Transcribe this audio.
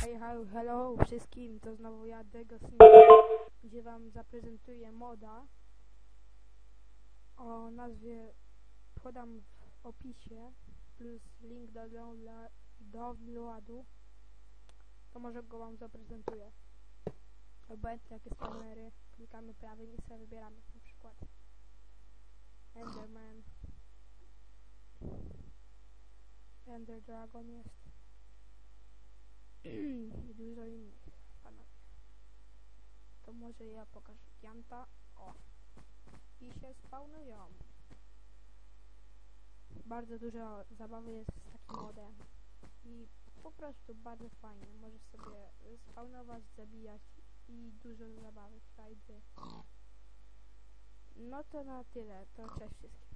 Hej, hej, hello wszystkim, to znowu ja, Degosni, gdzie wam zaprezentuję moda. O nazwie, podam w opisie, plus link do downloadu, to może go wam zaprezentuję. Obojętnie jakie spanery, klikamy prawym i sobie wybieramy na przykład. Enderman, Ender Dragon jest i dużo innych panowie. To może ja pokażę Gianta. O! I się spawnują. Bardzo dużo zabawy jest z takim modem. I po prostu bardzo fajnie. Możesz sobie spawnować, zabijać i dużo zabawy, frajdy. No to na tyle. To cześć wszystkim.